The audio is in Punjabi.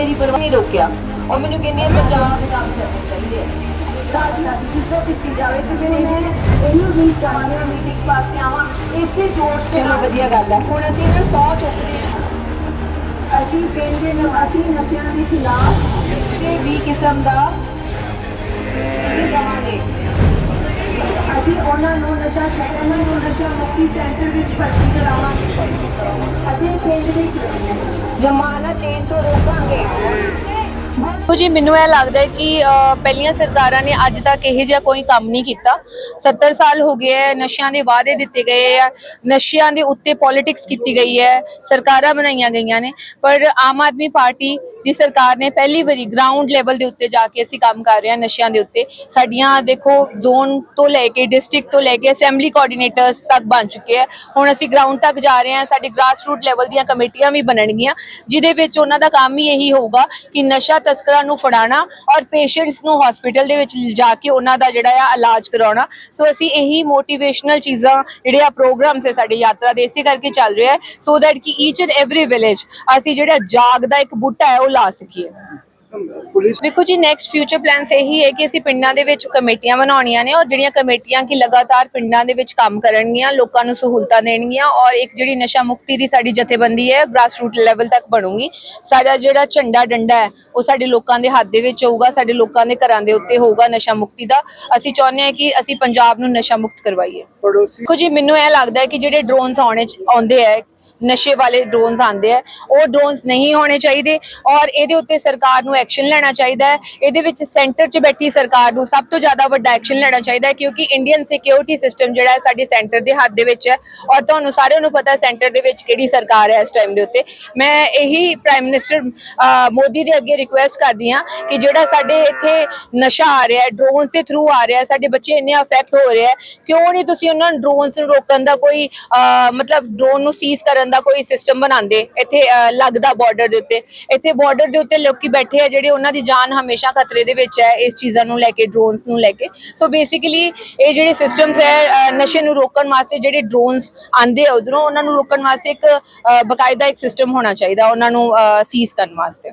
ਮੇਰੀ ਪਰਵਾਹ ਨਹੀਂ ਰੋਕਿਆ ਉਹ ਮੈਨੂੰ ਕਹਿੰਦੀ ਹੈ ਪੰਜਾਬ ਦੇ ਕੰਮ ਕਰਨੇ ਚਾਹੀਦੇ ਆ ਰਾਜੀ ਰਾਜੀ ਜਿੱਦੋਂ ਕੀਤੀ ਜਾਵੇ ਤੇ ਜਿਹੜੇ ਮੈਂ ਇਹਨੂੰ ਵੀ ਚਾਹੁੰਦੇ ਹਾਂ ਮੀਟਿੰਗ ਪਾ ਕੇ ਆਵਾਂ ਇਸੇ ਜੋਸ਼ ਤੇ ਚਲੋ ਵਧੀਆ ਗੱਲ ਹੈ ਹੁਣ ਅਸੀਂ ਨਾ ਸੌ ਚੁੱਕਦੇ ਹਾਂ ਅਸੀਂ ਕਹਿੰਦੇ ਨੇ ਅਸੀਂ ਨਸ਼ਿਆਂ ਦੇ ਖਿਲਾਫ ਕਿਸੇ ਵੀ ਕਿਸਮ ਦਾ ਨਹੀਂ ਕਰਾਂਗੇ ਅਸੀਂ ਉਹਨਾਂ ਨੂੰ ਨਸ਼ਾ ਛੱਡ ਉਹਨਾਂ ਨੂੰ ਨਸ਼ਾ ਮੁਕਤੀ ਸੈਂਟਰ ਵਿੱਚ ਭਰਤੀ ਕਰਾਵਾਂਗੇ ਅਤੇ ਪਿੰਡ ਵਿੱਚ ਜ਼ਮਾਨਤ ਦੇਣ ਤੋਂ ਰੋਕਾਂਗੇ। ਦੇਖੋ ਜੀ, ਮੈਨੂੰ ਇਹ ਲੱਗਦਾ ਹੈ ਕਿ ਪਹਿਲੀਆਂ ਸਰਕਾਰਾਂ ਨੇ ਅੱਜ ਤੱਕ ਇਹ ਜਿਹਾ ਕੋਈ ਕੰਮ ਨਹੀਂ ਕੀਤਾ। 70 ਸਾਲ ਹੋ ਗਏ ਹੈ, ਨਸ਼ਿਆਂ ਦੇ ਵਾਅਦੇ ਦਿੱਤੇ ਗਏ ਆ, ਨਸ਼ਿਆਂ ਦੇ ਉੱਤੇ ਪੋਲਿਟਿਕਸ ਕੀਤੀ ਗਈ ਹੈ, ਸਰਕਾਰਾਂ ਬਣਾਈਆਂ ਗਈਆਂ ਨੇ। ਪਰ ਆਮ ਆਦਮੀ ਪਾਰਟੀ ਦੀ ਸਰਕਾਰ ਨੇ ਪਹਿਲੀ ਵਾਰੀ ਗਰਾਊਂਡ ਲੈਵਲ ਦੇ ਉੱਤੇ ਜਾ ਕੇ ਅਸੀਂ ਕੰਮ ਕਰ ਰਹੇ ਹਾਂ ਨਸ਼ਿਆਂ ਦੇ ਉੱਤੇ। ਸਾਡੀਆਂ, ਦੇਖੋ ਜ਼ੋਨ ਤੋਂ ਲੈ ਕੇ ਡਿਸਟ੍ਰਿਕਟ ਤੋਂ ਲੈ ਕੇ ਅਸੈਂਬਲੀ ਕੋਆਰਡੀਨੇਟਰਸ ਤੱਕ ਬਣ ਚੁੱਕੇ ਹੈ ਹੁਣ ਅਸੀਂ ਗਰਾਊਂਡ ਤੱਕ ਜਾ ਰਹੇ ਹਾਂ, ਸਾਡੇ ਗ੍ਰਾਸ ਰੂਟ ਲੈਵਲ ਦੀਆਂ ਕਮੇਟੀਆਂ ਵੀ ਬਣਨਗੀਆਂ, ਜਿਹਦੇ ਵਿੱਚ ਉਹਨਾਂ ਦਾ ਕੰਮ ਹੀ ਇਹੀ ਹੋਊਗਾ ਕਿ ਨਸ਼ਾ ਤਸਕਰਾਂ ਨੂੰ ਫੜਾਣਾ ਔਰ ਪੇਸ਼ੈਂਟਸ ਨੂੰ ਹਸਪੀਟਲ ਦੇ ਵਿੱਚ ਲਿਜਾ ਕੇ ਉਹਨਾਂ ਦਾ ਜਿਹੜਾ ਆ ਇਲਾਜ ਕਰਾਉਣਾ। ਸੋ ਅਸੀਂ ਇਹੀ ਮੋਟੀਵੇਸ਼ਨਲ ਚੀਜ਼ਾਂ ਜਿਹੜੇ ਆ ਪ੍ਰੋਗਰਾਮਸ ਹੈ ਸਾਡੀ ਯਾਤਰਾ ਦੇ, ਇਸੇ ਕਰਕੇ ਚੱਲ ਰਿਹਾ ਹੈ ਸੋ ਦੈਟ ਕਿ ਈਚ ਐਂਡ ਐਵਰੀ ਵਿਲੇਜ ਅਸੀਂ ਜਿਹੜਾ ਜਾਗ ਦਾ ਇੱਕ ਬੂਟਾ ਹੈ ਉਹ ਲਾ ਸਕੀਏ। ਪੁਲਿਸ ਦੇਖੋ ਜੀ ਨੈਕਸਟ ਫਿਊਚਰ ਪਲਾਨਸ ਇਹੀ ਹੈ ਕਿ ਅਸੀਂ ਪਿੰਡਾਂ ਦੇ ਵਿੱਚ ਕਮੇਟੀਆਂ ਬਣਾਉਣੀਆਂ ਨੇ ਔਰ ਜਿਹੜੀਆਂ ਕਮੇਟੀਆਂ ਕੀ ਲਗਾਤਾਰ ਪਿੰਡਾਂ ਦੇ ਵਿੱਚ ਕੰਮ ਕਰਨਗੀਆਂ ਲੋਕਾਂ ਨੂੰ ਸਹੂਲਤਾਂ ਦੇਣਗੀਆਂ ਔਰ ਇੱਕ ਜਿਹੜੀ ਨਸ਼ਾ ਮੁਕਤੀ ਦੀ ਸਾਡੀ ਜਥੇਬੰਦੀ ਹੈ ਗ੍ਰਾਸ ਰੂਟ ਲੈਵਲ ਤੱਕ ਬਣੂਗੀ। ਸਾਡਾ ਜਿਹੜਾ ਝੰਡਾ ਡੰਡਾ ਹੈ ਉਹ ਸਾਡੇ ਲੋਕਾਂ ਦੇ ਹੱਥ ਦੇ ਵਿੱਚ ਹੋਊਗਾ ਸਾਡੇ ਲੋਕਾਂ ਦੇ ਘਰਾਂ ਦੇ ਉੱਤੇ ਹੋਊਗਾ ਨਸ਼ਾ ਮੁਕਤੀ ਦਾ। ਅਸੀਂ ਚਾਹੁੰਦੇ ਹਾਂ ਕਿ ਅਸੀਂ ਪੰਜਾਬ ਨੂੰ ਨਸ਼ਾ ਮੁਕਤ ਕਰਵਾਈਏ। ਦੇਖੋ ਜੀ ਮੈਨੂੰ ਇਹ ਲੱਗਦਾ ਹੈ ਕਿ ਜਿਹੜੇ ਡਰੋਨਸ ਆਉਣੇ ਆਉਂਦੇ ਆ ਨਸ਼ੇ ਵਾਲੇ ਡਰੋਨਸ ਆਉਂਦੇ ਆ, ਉਹ ਡਰੋਨਸ ਨਹੀਂ ਹੋਣੇ ਚਾਹੀਦੇ ਔਰ ਇਹਦੇ ਉੱਤੇ ਸਰਕਾਰ ਨੂੰ ਐਕਸ਼ਨ ਲੈਣਾ ਚਾਹੀਦਾ ਹੈ। ਇਹਦੇ ਵਿੱਚ ਸੈਂਟਰ 'ਚ ਬੈਠੀ ਸਰਕਾਰ ਨੂੰ ਸਭ ਤੋਂ ਜ਼ਿਆਦਾ ਵੱਡਾ ਐਕਸ਼ਨ ਲੈਣਾ ਚਾਹੀਦਾ ਹੈ ਕਿਉਂਕਿ ਇੰਡੀਅਨ ਸਿਕਿਉਰਿਟੀ ਸਿਸਟਮ ਜਿਹੜਾ ਹੈ ਸਾਡੇ ਸੈਂਟਰ ਦੇ ਹੱਥ ਦੇ ਵਿੱਚ ਹੈ ਔਰ ਤੁਹਾਨੂੰ ਸਾਰਿਆਂ ਨੂੰ ਪਤਾ ਸੈਂਟਰ ਦੇ ਵਿੱਚ ਕਿਹੜੀ ਸਰਕਾਰ ਹੈ ਇਸ ਟਾਈਮ ਦੇ ਉੱਤੇ। ਮੈਂ ਇਹੀ ਪ੍ਰਾਈਮ ਮਿਨਿਸਟਰ ਮੋਦੀ ਦੇ ਅੱਗੇ ਰਿਕੁਐਸਟ ਕਰਦੀ ਹਾਂ ਕਿ ਜਿਹੜਾ ਸਾਡੇ ਇੱਥੇ ਨਸ਼ਾ ਆ ਰਿਹਾ ਹੈ ਡਰੋਨਸ ਦੇ ਥਰੂ ਆ ਰਿਹਾ ਹੈ, ਸਾਡੇ ਬੱਚੇ ਇੰਨੇ ਅਫੈਕਟ ਹੋ ਰਹੇ ਹੈ, ਕਿਉਂ ਨਹੀਂ ਤੁਸੀਂ ਉਹਨਾਂ ਡਰੋਨਸ ਨੂੰ ਰੋਕਣ ਦਾ ਕੋਈ ਮਤਲਬ ਡਰੋਨ ਨੂੰ ਸੀਜ਼ ਕਰਨ ਦਾ ਕੋਈ ਸਿਸਟਮ ਬਣਾਉਂਦੇ ਇੱਥੇ ਲੱਗਦਾ ਬਾਰਡਰ ਦੇ ਉੱਤੇ। ਇੱਥੇ ਬਾਰਡਰ ਦੇ ਉੱਤੇ ਲੋਕੀ ਬੈਠੇ ਆ ਜਿਹੜੇ ਉਹਨਾਂ ਦੀ ਜਾਨ ਹਮੇਸ਼ਾ ਖਤਰੇ ਦੇ ਵਿੱਚ ਹੈ ਇਸ ਚੀਜ਼ਾਂ ਨੂੰ ਲੈ ਕੇ ਡਰੋਨਸ ਨੂੰ ਲੈ ਕੇ। ਸੋ ਬੇਸਿਕਲੀ ਇਹ ਜਿਹੜੇ ਸਿਸਟਮਸ ਹੈ ਨਸ਼ੇ ਨੂੰ ਰੋਕਣ ਵਾਸਤੇ ਜਿਹੜੇ ਡਰੋਨਸ ਆਂਦੇ ਆ ਉਧਰੋਂ ਉਹਨਾਂ ਨੂੰ ਰੋਕਣ ਵਾਸਤੇ ਇੱਕ ਅਹ, ਬਕਾਇਦਾ ਇੱਕ ਸਿਸਟਮ ਹੋਣਾ ਚਾਹੀਦਾ ਉਹਨਾਂ ਨੂੰ ਸੀਜ਼ ਕਰਨ ਵਾਸਤੇ।